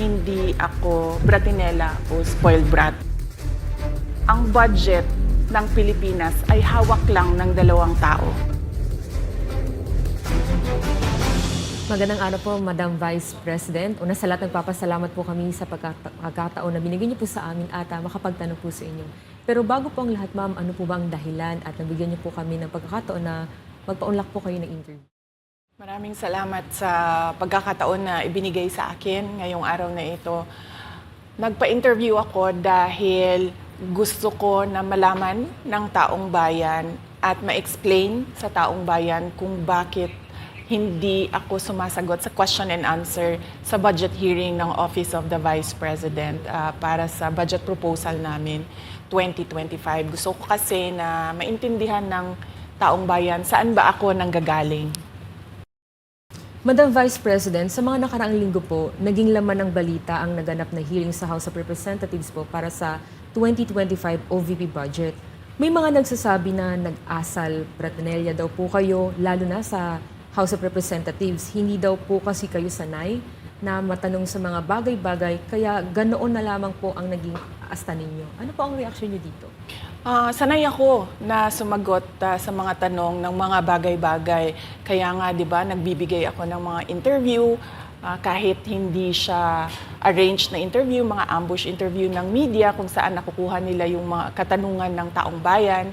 hindi ako bratinela o spoiled brat. Ang budget ng Pilipinas ay hawak lang ng dalawang tao. Magandang araw po, Madam Vice President. Una sa lahat, nagpapasalamat po kami sa pagkataon na binigyan niyo po sa amin at ah, makapagtanong po sa inyo. Pero bago po ang lahat, ma'am, ano po ba ang dahilan at nabigyan niyo po kami ng pagkakataon na magpaunlak po kayo ng interview? Maraming salamat sa pagkakataon na ibinigay sa akin ngayong araw na ito. Nagpa-interview ako dahil gusto ko na malaman ng taong bayan at ma-explain sa taong bayan kung bakit hindi ako sumasagot sa question and answer sa budget hearing ng Office of the Vice President ah, para sa budget proposal namin 2025. Gusto ko kasi na maintindihan ng taong bayan saan ba ako nanggagaling. Madam Vice President, sa mga nakaraang linggo po, naging laman ng balita ang naganap na hearing sa House of Representatives po para sa 2025 OVP budget. May mga nagsasabi na nag-asal pratinelya daw po kayo, lalo na sa House of Representatives. Hindi daw po kasi kayo sanay na matanong sa mga bagay-bagay, kaya ganoon na lamang po ang naging asta ninyo. Ano po ang reaksyon niyo dito? Ah, sanay ako na sumagot ah, sa mga tanong ng mga bagay-bagay. Kaya nga, 'di ba, nagbibigay ako ng mga interview ah, kahit hindi siya arranged na interview, mga ambush interview ng media kung saan nakukuha nila yung mga katanungan ng taong bayan.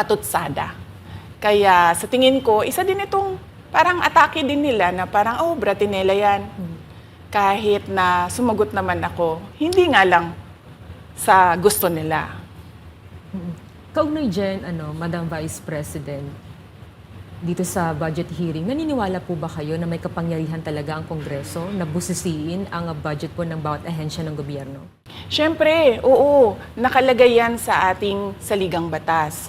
patutsada. Kaya sa tingin ko, isa din itong parang atake din nila na parang, oh, bratinela yan. Kahit na sumagot naman ako, hindi nga lang sa gusto nila. Kaugnay dyan, ano, Madam Vice President, dito sa budget hearing, naniniwala po ba kayo na may kapangyarihan talaga ang Kongreso na busisiin ang budget po ng bawat ahensya ng gobyerno? Siyempre, oo, nakalagay yan sa ating saligang batas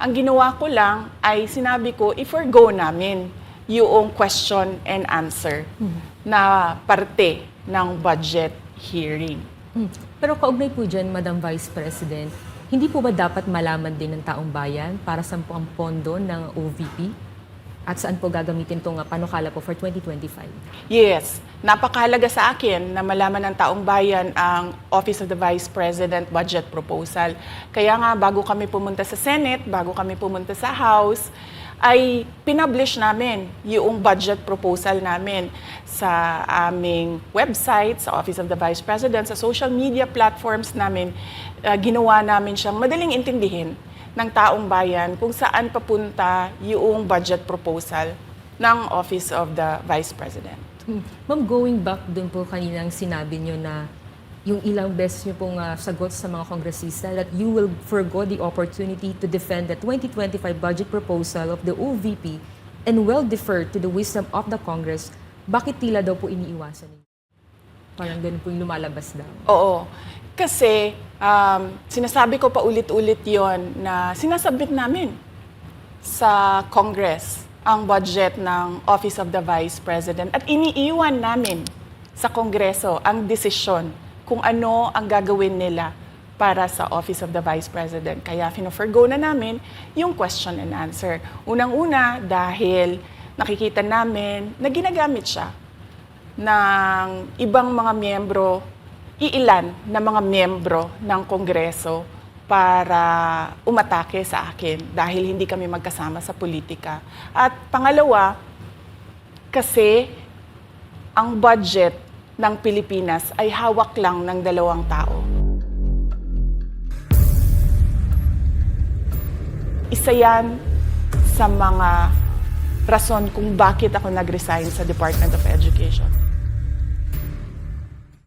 Ang ginawa ko lang ay sinabi ko, i-forgo namin yung question and answer na parte ng budget hearing. Hmm. Pero kaugnay po dyan, Madam Vice President, hindi po ba dapat malaman din ng taong bayan para sa ang pondo ng OVP? At saan po gagamitin itong uh, panukala po for 2025? Yes, napakahalaga sa akin na malaman ng taong bayan ang Office of the Vice President budget proposal. Kaya nga bago kami pumunta sa Senate, bago kami pumunta sa House, ay pinublish namin yung budget proposal namin sa aming website, sa Office of the Vice President, sa social media platforms namin. Uh, ginawa namin siyang madaling intindihin ng taong bayan kung saan papunta yung budget proposal ng Office of the Vice President. Ma'am, going back dun po kaninang sinabi nyo na yung ilang beses niyo pong ah, sagot sa mga kongresista that you will forgo the opportunity to defend the 2025 budget proposal of the OVP and will defer to the wisdom of the Congress, bakit tila daw po iniiwasan ninyo? Parang ganun po yung lumalabas daw. Oo. Kasi um, sinasabi ko pa ulit-ulit yon na sinasabit namin sa Congress ang budget ng Office of the Vice President at iniiwan namin sa Kongreso ang desisyon kung ano ang gagawin nila para sa Office of the Vice President. Kaya fino-forgo na namin yung question and answer. Unang-una dahil nakikita namin na ginagamit siya ng ibang mga miyembro, iilan na mga miyembro ng Kongreso para umatake sa akin dahil hindi kami magkasama sa politika. At pangalawa, kasi ang budget ng Pilipinas ay hawak lang ng dalawang tao. Isa yan sa mga rason kung bakit ako nag-resign sa Department of Education.